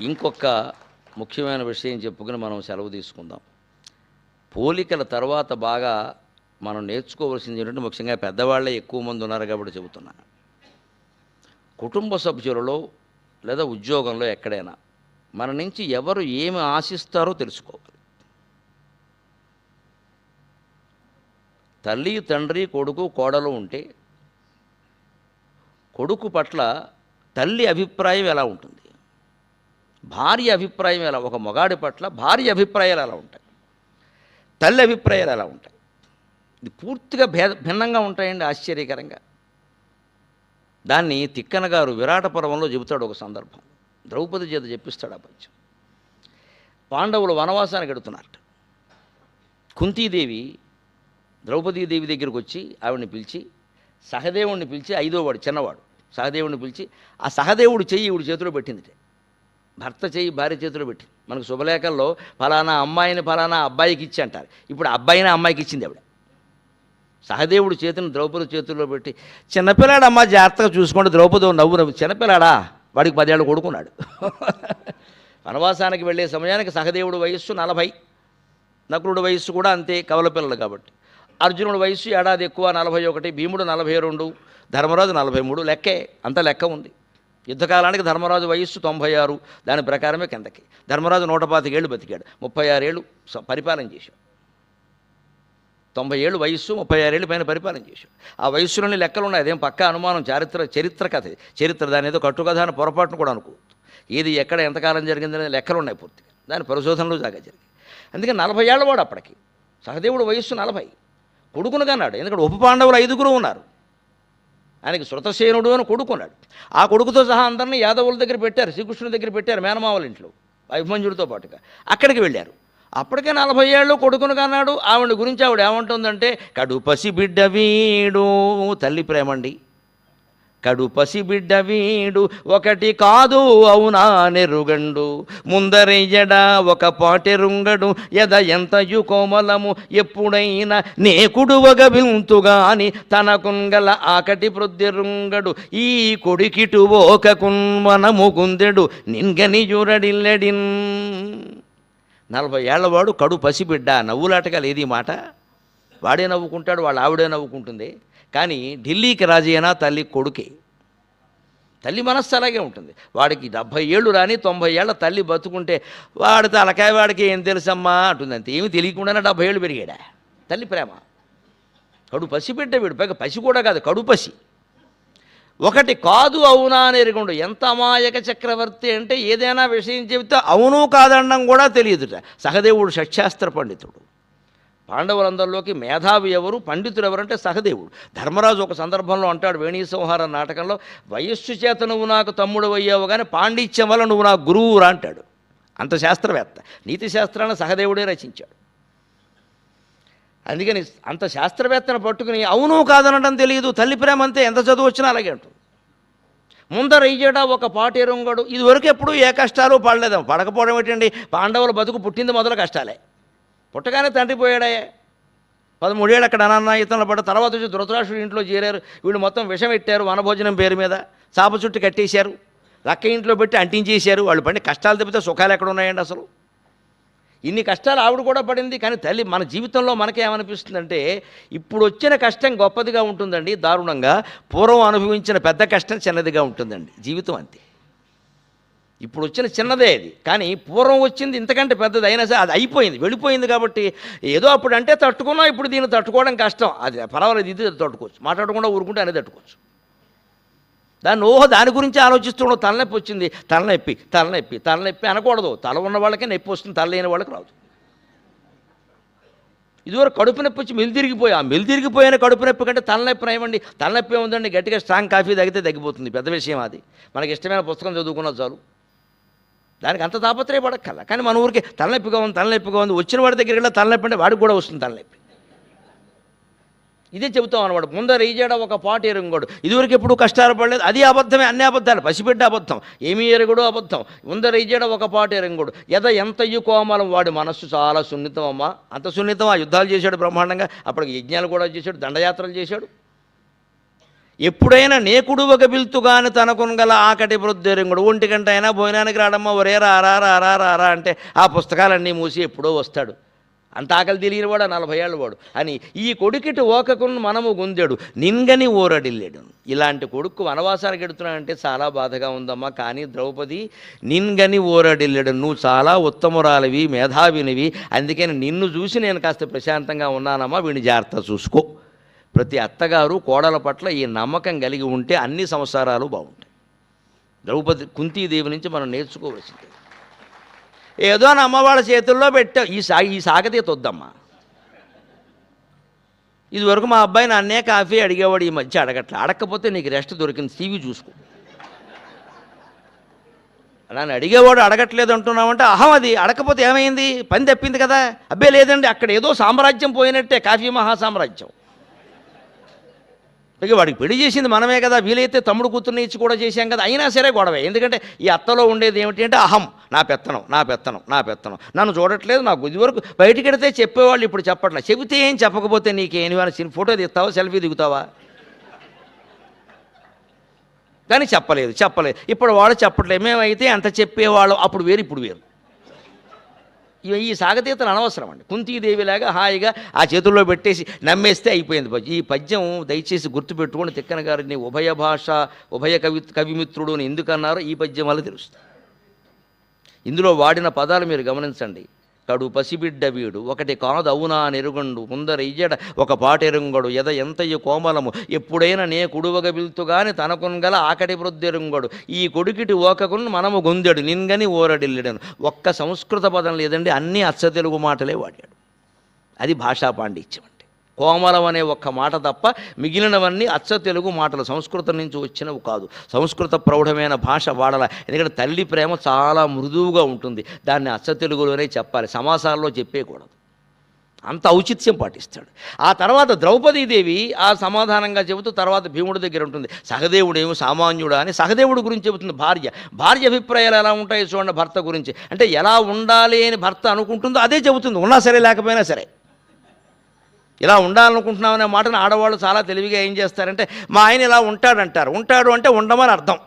ఇంకొక ముఖ్యమైన విషయం చెప్పుకుని మనం సెలవు తీసుకుందాం. పోలికల తర్వాత బాగా మనం నేర్చుకోవాల్సింది ఏంటంటే ముఖ్యంగా పెద్దవాళ్ళే ఎక్కువ మంది ఉన్నారు కాబట్టి చెబుతున్నా. కుటుంబ సభ్యులలో లేదా ఉద్యోగంలో ఎక్కడైనా మన నుంచి ఎవరు ఏమి ఆశిస్తారో తెలుసుకోవాలి. తల్లి తండ్రి కొడుకు కోడలు ఉంటే కొడుకు పట్ల తల్లి అభిప్రాయం ఎలా ఉంటుంది? భార్య అభిప్రాయం ఎలా? ఒక మగాడి పట్ల భార్య అభిప్రాయాలు ఎలా ఉంటాయి? తల్లి అభిప్రాయాలు ఎలా ఉంటాయి? ఇది పూర్తిగా భేద భిన్నంగా ఉంటాయండి ఆశ్చర్యకరంగా. దాన్ని తిక్కన గారు విరాట పర్వంలో చెబుతాడు ఒక సందర్భం. ద్రౌపది చేత చెప్పిస్తాడు ఆ పద్యం. పాండవులు వనవాసానికి ఎడుతున్నారు. కుంతీదేవి ద్రౌపదీదేవి దగ్గరికి వచ్చి ఆవిడని పిలిచి సహదేవుణ్ణి పిలిచి ఐదోవాడు చిన్నవాడు. సహదేవుడిని పిలిచి ఆ సహదేవుడు చెయ్యి ఈవిడ చేతిలో పెట్టింది భర్త చేయి భార్య చేతిలో పెట్టి. మనకు శుభలేఖల్లో ఫలానా అమ్మాయిని ఫలానా అబ్బాయికి ఇచ్చి అంటారు. ఇప్పుడు అబ్బాయిని అమ్మాయికి ఇచ్చింది ఆవిడ సహదేవుడు చేతిని ద్రౌపది చేతుల్లో పెట్టి. చిన్నపిల్లాడమ్మ జాగ్రత్తగా చూసుకోండి ద్రౌపది నవ్వు నవ్వు. చిన్నపిల్లాడా? వాడికి పదేళ్ళు కొడుకున్నాడు. వనవాసానికి వెళ్ళే సమయానికి సహదేవుడు వయస్సు నలభై. నకులుడు వయస్సు కూడా అంతే కవల పిల్లలు కాబట్టి. అర్జునుడి వయస్సు ఏడాది ఎక్కువ నలభై ఒకటి భీముడు నలభై రెండు ధర్మరాజు నలభై మూడు లెక్కే. అంత లెక్క ఉంది. యుద్ధకాలానికి ధర్మరాజు వయస్సు తొంభై ఆరు. దాని ప్రకారమే కిందకి. ధర్మరాజు నూట పాతికేళ్ళు బతికాడు. ముప్పై ఆరేళ్ళు పరిపాలన చేశాడు. తొంభై ఏళ్ళు వయస్సు ముప్పై ఆరేళ్ళు పైన పరిపాలన చేశాడు. ఆ వయస్సులోని లెక్కలు ఉన్నాయి అదేం పక్క అనుమానం చారిత్ర చరిత్ర కథ. చరిత్ర దాని ఏదో కట్టుకథ అని పొరపాటును కూడా అనుకోవద్దు. ఏది ఎక్కడ ఎంతకాలం జరిగిందనే లెక్కలు ఉన్నాయి పూర్తిగా. దాని పరిశోధనలు జాగా జరిగాయి. అందుకే నలభై ఏళ్ళ వాడు అప్పటికి. సహదేవుడు వయస్సు నలభై. కొడుకును కన్నాడు. ఎందుకంటే ఉప పాండవులు ఐదుగురు ఉన్నారు. ఆయనకి శృతసేనుడు అని కొడుకున్నాడు. ఆ కొడుకుతో సహా అందరినీ యాదవుల దగ్గర పెట్టారు శ్రీకృష్ణుడి దగ్గర పెట్టారు మేనమావల ఇంట్లో అభిమన్యుడితో పాటుగా. అక్కడికి వెళ్ళారు. అప్పటికే నలభై ఏళ్ళు కొడుకును కన్నాడు. ఆవిడ గురించి ఆవిడ ఏమంటుందంటే కడుపసి బిడ్డ వీడు తల్లి ప్రేమండి. కడు పసి బిడ్డ వీడు ఒకటి కాదు అవునా నెరుగండు. ముందరెయ్యడ ఒక పాటెరుంగడు ఎద ఎంతయు కోమలము ఎప్పుడైనా నేకుడు ఒక వింతుగాని తనకుంగల ఆకటి ప్రొద్దెరుంగడు ఈ కొడికిటు ఒక కున్మనము గుందెడు నిన్గని జురడిల్లెడిన్. నలభై ఏళ్ళవాడు కడు పసిబిడ్డ నవ్వులాటగా లేదు ఈ మాట. వాడే నవ్వుకుంటాడు వాళ్ళ ఆవిడే నవ్వుకుంటుంది. కానీ ఢిల్లీకి రాజైనా తల్లి కొడుకే. తల్లి మనస్సు అలాగే ఉంటుంది. వాడికి డెబ్భై ఏళ్ళు రాని తొంభై ఏళ్ళ తల్లి బతుకుంటే వాడి తలకాయ వాడికి ఏం తెలుసమ్మా అంటుంది అంతే. ఏమి తెలియకుండానే డెబ్భై ఏళ్ళు పెరిగాడా? తల్లి ప్రేమ. కడు పసి బిడ్డ వీడు. పైగా పసి కూడా కాదు కడు పసి. ఒకటి కాదు అవునా అని ఎరుగుండు. ఎంత అమాయక చక్రవర్తి అంటే ఏదైనా విషయం చెబితే అవును కాదనడం కూడా తెలియదుట. సహదేవుడు షట్శాస్త్ర పండితుడు. పాండవులందరిలోకి మేధావి ఎవరు పండితుడు ఎవరంటే సహదేవుడు. ధర్మరాజు ఒక సందర్భంలో అంటాడు వేణీసంహార నాటకంలో వయస్సు చేత నువ్వు నాకు తమ్ముడు అయ్యావు కానీ పాండిత్యం వల్ల నువ్వు నాకు గురువు అంటాడు. అంత శాస్త్రవేత్త. నీతి శాస్త్రాన్ని సహదేవుడే రచించాడు. అందుకని అంత శాస్త్రవేత్తను పట్టుకుని అవును కాదనడం తెలియదు తల్లి ప్రేమ అంతే ఎంత చదువు వచ్చినా అలాగే ఉంటుంది. ముందర ఇయ్యడా ఒక పాటేరుంగడు ఇది ఇదివరకు ఎప్పుడు ఏ కష్టాలు పడలేదు పడకపోవడం ఏంటండి? పాండవుల బతుకు పుట్టింది మొదలు కష్టాలే. పుట్టగానే తండ్రి పోయాడాయే పదమూడేళ్ళు అక్కడ అనాన్న పడ్డ తర్వాత వచ్చి ధృతరాష్ట్రుడు ఇంట్లో చేరారు. వీళ్ళు మొత్తం విషం పెట్టారు వనభోజనం పేరు మీద చాప చుట్టు కట్టేశారు. లక్క ఇంట్లో పెట్టి అంటించేశారు. వాళ్ళు పడిన కష్టాలు తప్పితే సుఖాలు ఎక్కడ ఉన్నాయండి అసలు? ఇన్ని కష్టాలు ఆవిడ కూడా పడింది. కానీ తల్లి మన జీవితంలో మనకేమనిపిస్తుందంటే ఇప్పుడు వచ్చిన కష్టం గొప్పదిగా ఉంటుందండి. దారుణంగా పూర్వం అనుభవించిన పెద్ద కష్టం చిన్నదిగా ఉంటుందండి. జీవితం అంతే. ఇప్పుడు వచ్చిన చిన్నదే అది. కానీ పూర్వం వచ్చింది ఇంతకంటే పెద్దది అయినా సరే అది అయిపోయింది వెళ్ళిపోయింది కాబట్టి ఏదో అప్పుడు అంటే తట్టుకున్నాం ఇప్పుడు దీన్ని తట్టుకోవడం కష్టం. అది పర్వాలేదు ఇది తట్టుకోవచ్చు. మాట్లాడకుండా ఊరుకుంటే అనేది తట్టుకోవచ్చు. దాన్ని ఓహో దాని గురించి ఆలోచిస్తుండో తలనొప్పి వచ్చింది. తలనొప్పి తలనొప్పి తలనొప్పి అనకూడదు. తల ఉన్న వాళ్ళకే నొప్పి వస్తుంది తల లేని వాళ్ళకి రాదు. ఇదివరకు కడుపు నొప్పి వచ్చి మెలితిరిగిపోయి ఆ మెలితిరిగిపోయిన కడుపు నొప్పి కంటే తలనొప్పి రాయమండి. తలనొప్పి ఏముందండి? గట్టిగా స్ట్రాంగ్ కాఫీ తాగితే తగ్గిపోతుంది. పెద్ద విషయం అది. మనకి ఇష్టమైన పుస్తకం చదువుకున్నా చాలు. దానికి అంత తాపత్రయపడక్కల కానీ మన ఊరికి తలనొప్పిగా ఉంది తలనొప్పిగా ఉంది. వచ్చిన వాడి దగ్గరికి వెళ్ళి తలనొప్పి అంటే వాడికి కూడా వస్తుంది తలనొప్పి. ఇదే చెబుతాం అనమాట ముందర ఈజాడ ఒక పాట ఎరుంగోడు ఇదివరకు ఎప్పుడు కష్టాలు పడలేదు. అది అబద్ధమే అన్ని అబద్ధాలు. పసిబిడ్డ అబద్ధం. ఏమీ ఎరుగుడు అబద్ధం. ముందర ఈజాడ ఒక పాట ఎరుంగోడు ఎద ఎంత కోమలం వాడి మనస్సు చాలా సున్నితం అమ్మా. అంత సున్నితం ఆ యుద్ధాలు చేశాడు బ్రహ్మాండంగా. అప్పటికి యజ్ఞాలు కూడా చేశాడు దండయాత్రలు చేశాడు. ఎప్పుడైనా నేకుడు ఒక పిలుతుగాని గల ఆకటి వృద్ధరింగుడు ఒంటి గంట అయినా భోజనానికి రాడమ్మా ఒరే రారా రారా రారా అంటే ఆ పుస్తకాలన్నీ మూసి ఎప్పుడో వస్తాడు. అంత ఆకలి తెలియని వాడు నలభై ఏళ్ళవాడు అని ఈ కొడుకిటి ఓకకును మనము గుందెడు నింగని ఓరడిల్లేడు ఇలాంటి కొడుకు వనవాసానికి ఎడుతున్నాడంటే చాలా బాధగా ఉందమ్మా. కానీ ద్రౌపది నిన్గని ఓరడిల్లేడు నువ్వు చాలా ఉత్తమురాలివి మేధావినివి. అందుకని నిన్ను చూసి నేను కాస్త ప్రశాంతంగా ఉన్నానమ్మా. వీడిని జాగ్రత్త చూసుకో. ప్రతి అత్తగారు కోడల పట్ల ఈ నమ్మకం కలిగి ఉంటే అన్ని సంసారాలు బాగుంటాయి. ద్రౌపది కుంతీదేవి నుంచి మనం నేర్చుకోవలసింది. ఏదో నా అమ్మవాళ్ళ చేతుల్లో పెట్టా. ఈ సా ఈ సాగతీత వద్దమ్మా ఇదివరకు మా అబ్బాయి అన్నే కాఫీ అడిగేవాడు ఈ మధ్య అడగట్లే. అడగకపోతే నీకు రెస్ట్ దొరికింది. టీవీ చూసుకో. నన్ను అడిగేవాడు అడగట్లేదు అంటున్నామంటే అహం అది. అడగకపోతే ఏమైంది? పని తప్పింది కదా. అబ్బే లేదండి. అక్కడ ఏదో సామ్రాజ్యం పోయినట్టే. కాఫీ మహాసామ్రాజ్యం. ఇక వాడికి పెళ్ళి చేసింది మనమే కదా వీలైతే తమ్ముడు కూతుర్ని ఇచ్చి కూడా చేశాం కదా అయినా సరే గొడవే. ఎందుకంటే ఈ అత్తలో ఉండేది ఏమిటి అంటే అహం నా పెత్తనం నా పెత్తనం నా పెత్తనం. నన్ను చూడట్లేదు నాకు ఇదివరకు బయటికి వెడితే చెప్పేవాళ్ళు ఇప్పుడు చెప్పట్లే. చెబితే ఏం చెప్పకపోతే నీకేమి ఫోటో తీస్తావా సెల్ఫీ దిగుతావా? కానీ చెప్పలేదు చెప్పలేదు. ఇప్పుడు వాడు చెప్పట్లేదు మేమైతే ఎంత చెప్పేవాళ్ళం అప్పుడు వేరు ఇప్పుడు వేరు. ఈ సాగతీతలు అనవసరం అండి. కుంతీదేవిలాగా హాయిగా ఆ చేతుల్లో పెట్టేసి నమ్మేస్తే అయిపోయింది పద్యం. ఈ పద్యం దయచేసి గుర్తుపెట్టుకొని తిక్కన గారిని ఉభయ భాష ఉభయ కవి కవిమిత్రుడు అని ఎందుకన్నారో ఈ పద్యం వల్ల తెలుస్తుంది. ఇందులో వాడిన పదాలు మీరు గమనించండి. కడు పసిబిడ్డ వీడు. ఒకటి కాదు అవునా నెరుగండు ముందర ఇయ్యడ ఒక పాటెరుంగడు ఎద ఎంతయ్య కోమలము. ఎప్పుడైనా నే కుడువగ పిలుతుగాని తనకున్గల ఆకటి వృద్ధెరుంగడు ఈ కొడుకిటి ఓకకున్ మనము గొందెడు. నిన్గని ఓరడిల్లెడను. ఒక్క సంస్కృత పదం లేదండి. అన్నీ అచ్చ తెలుగు మాటలే వాడాడు. అది భాషా పాండిత్యం. కోమలం అనే ఒక్క మాట తప్ప మిగిలినవన్నీ అచ్చ తెలుగు మాటలు. సంస్కృతం నుంచి వచ్చినవి కాదు. సంస్కృత ప్రౌఢమైన భాష వాడాల. ఎందుకంటే తల్లి ప్రేమ చాలా మృదువుగా ఉంటుంది. దాన్ని అచ్చ తెలుగులోనే చెప్పాలి. సమాసాల్లో చెప్పేయకూడదు. అంత ఔచిత్యం పాటిస్తాడు. ఆ తర్వాత ద్రౌపదీదేవి ఆ సమాధానంగా చెబుతూ తర్వాత భీముడి దగ్గర ఉంటుంది. సహదేవుడేమో సామాన్యుడా అని సహదేవుడి గురించి చెబుతుంది భార్య. భార్య అభిప్రాయాలు ఎలా ఉంటాయి చూడండి భర్త గురించి. అంటే ఎలా ఉండాలి అని భర్త అనుకుంటుందో అదే చెబుతుంది. ఉన్నా సరే లేకపోయినా సరే. ఇలా ఉండాలనుకుంటున్నామనే మాటను ఆడవాళ్ళు చాలా తెలివిగా ఏం చేస్తారంటే మా ఆయన ఇలా ఉంటాడంటారు. ఉంటాడు అంటే ఉండమని అర్థం.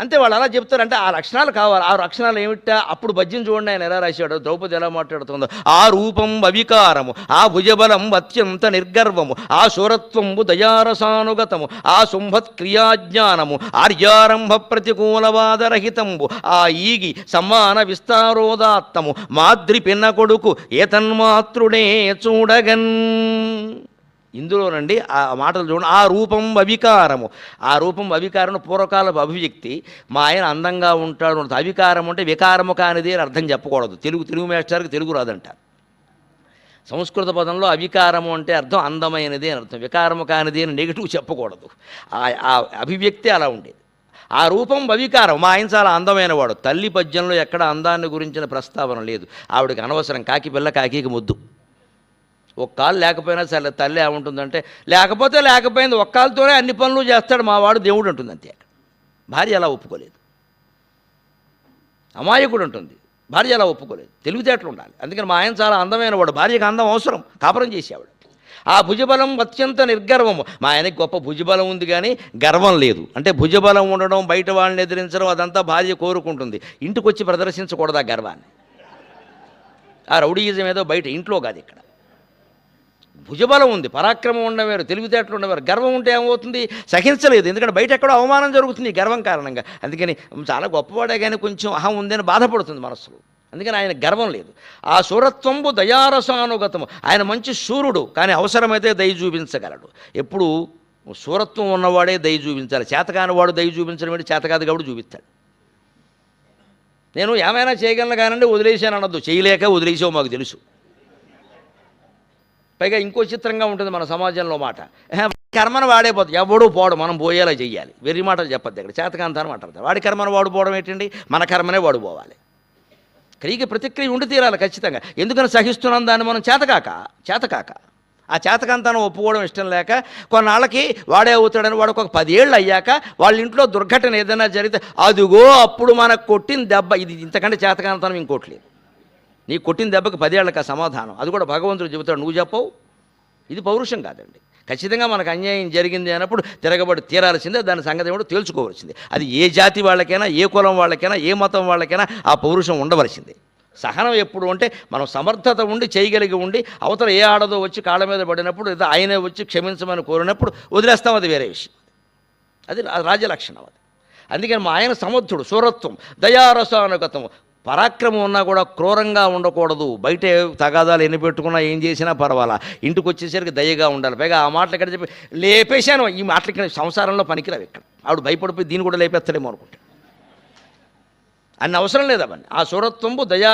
అంతే వాళ్ళు అలా చెప్తారంటే ఆ లక్షణాలు కావాలి. ఆ లక్షణాలు ఏమిటా? అప్పుడు భజ్యం చూడండి ఆయన ఎలా రాశాడు. ద్రౌపది ఎలా మాట్లాడుతుందో. ఆ రూపం అవికారము ఆ భుజబలం అత్యంత నిర్గర్వము ఆ శూరత్వంబు దయారసానుగతము ఆ శుంభత్ క్రియాజ్ఞానము ఆర్యారంభ ప్రతికూలవాదరహితంబు ఆ ఈగి సమాన విస్తారోదాత్తము మాద్రి పిన్న కొడుకు ఏతన్మాత్రుడే చూడగన్. ఇందులోనండి ఆ మాటలు చూడండి. ఆ రూపం అవికారము. ఆ రూపం అవికారం పూర్వకాల అభివ్యక్తి. మా ఆయన అందంగా ఉంటాడు అవికారం అంటే వికారము కానిది అని అర్థం చెప్పకూడదు. తెలుగు తెలుగు మాస్టర్కి తెలుగు రాదంటారు సంస్కృత పదంలో అవికారము అంటే అర్థం అందమైనది అని అర్థం. వికారము కానిది అని నెగిటివ్ చెప్పకూడదు. ఆ- ఆ అభివ్యక్తి అలా ఉండేది. ఆ రూపం అవికారం. మా ఆయన చాలా అందమైన వాడు తల్లి పద్యంలో ఎక్కడ అందాన్ని గురించిన ప్రస్తావన లేదు. ఆవిడకి అనవసరం. కాకి పిల్ల కాకికి ముద్దు. ఒక కాలు లేకపోయినా సరే తల్లి ఏముంటుందంటే లేకపోతే లేకపోయింది ఒక్క కాలుతోనే అన్ని పనులు చేస్తాడు మా వాడు దేవుడు ఉంటుంది అంతే భార్య అలా ఒప్పుకోలేదు. అమాయకుడు ఉంటుంది భార్య అలా ఒప్పుకోలేదు. తెలివితేటలు ఉండాలి. అందుకని మా ఆయన చాలా అందమైన వాడు. భార్యకు అందం అవసరం. కాపురం చేసేవాడు. ఆ భుజబలం అత్యంత నిర్గర్వము. మా ఆయనకి గొప్ప భుజబలం ఉంది కానీ గర్వం లేదు. అంటే భుజబలం ఉండడం బయట వాళ్ళని ఎదిరించడం అదంతా భార్య కోరుకుంటుంది. ఇంటికి వచ్చి ప్రదర్శించకూడదు ఆ గర్వాన్ని. ఆ రౌడీయిజం ఏదో బయట ఇంట్లో కాదు ఇక్కడ. భుజబలం ఉంది పరాక్రమం ఉండేవారు తెలివితేటలు ఉండవేరు గర్వం ఉంటే ఏమవుతుంది? సహించలేదు ఎందుకంటే బయట ఎక్కడో అవమానం జరుగుతుంది గర్వం కారణంగా. అందుకని చాలా గొప్పవాడే కానీ కొంచెం అహం ఉందని బాధపడుతుంది మనస్సులో. అందుకని ఆయన గర్వం లేదు. ఆ శూరత్వంబు దయారసానుగతము. ఆయన మంచి సూర్యుడు కానీ అవసరమైతే దయ చూపించగలడు. ఎప్పుడు శూరత్వం ఉన్నవాడే దయ చూపించాలి. చేతకాని వాడు దయ చూపించడం ఏంటి? చేతకాదు కాబట్టి చూపిస్తాడు. నేను ఏమైనా చేయగలను కానండి వదిలేసాను అనొద్దు. చేయలేక వదిలేసావు మాకు తెలుసు. పైగా ఇంకో చిత్రంగా ఉంటుంది మన సమాజంలో మాట. కర్మను వాడే ఎవడూ పోడు మనం పోయేలా చెయ్యాలి. వెర్రి మాటలు చెప్పద్దు ఇక్కడ. చేతకాంతాన్ని మాట్లాడతారు. వాడి కర్మను వాడు పోవడం ఏంటండి? మన కర్మనే వాడు పోవాలి. క్రియకి ప్రతిక్రియ ఉండి తీరాలి ఖచ్చితంగా. ఎందుకని సహిస్తున్నాం దాన్ని మనం? చేతకాక. చేతకాక. ఆ చేతకాంతాన్ని ఒప్పుకోవడం ఇష్టం లేక కొన్నాళ్ళకి వాడే అవుతాడని వాడికి ఒక పదేళ్ళు అయ్యాక వాళ్ళ ఇంట్లో దుర్ఘటన ఏదైనా జరిగితే అదిగో అప్పుడు మనకు కొట్టిన దెబ్బ. ఇది ఇంతకంటే చేతకాంతనం ఇంకోటి లేదు. నీ కొట్టిన దెబ్బకి పదేళ్ళకి ఆ సమాధానం. అది కూడా భగవంతుడు చెబుతాడు నువ్వు చెప్పవు. ఇది పౌరుషం కాదండి. ఖచ్చితంగా మనకు అన్యాయం జరిగింది అన్నప్పుడు తిరగబడి తీరాల్సిందే దాని సంగతి ఏమిటో తేల్చుకోవాల్సిందే అది ఏ జాతి వాళ్ళకైనా ఏ కులం వాళ్ళకైనా ఏ మతం వాళ్ళకైనా ఆ పౌరుషం ఉండవలసిందే. సహనం ఎప్పుడు అంటే మనం సమర్థత ఉండి చేయగలిగి ఉండి అవతల ఏ ఆడదో వచ్చి కాళ్ళ మీద పడినప్పుడు లేదా ఆయనే వచ్చి క్షమించమని కోరినప్పుడు వదిలేస్తాం అది వేరే విషయం. అది రాజలక్షణం అది. అందుకని మా ఆయన సమర్థుడు సూరత్వం దయారసానుగతం పరాక్రమం ఉన్నా కూడా క్రూరంగా ఉండకూడదు. బయట తగాదాలు ఎన్ని పెట్టుకున్నా ఏం చేసినా పర్వాలా. ఇంటికి వచ్చేసరికి దయగా ఉండాలి. పైగా ఆ మాటలు ఎక్కడ చెప్పి లేపేశాను. ఈ మాటలకి సంసారంలో పనికిరావు ఇక్కడ. ఆవిడ భయపడిపోయి దీన్ని కూడా లేపేస్తలేమో అనుకుంటాడు అన్ని అవసరం లేదు అవన్నీ. ఆ సూరత్వంబు దయా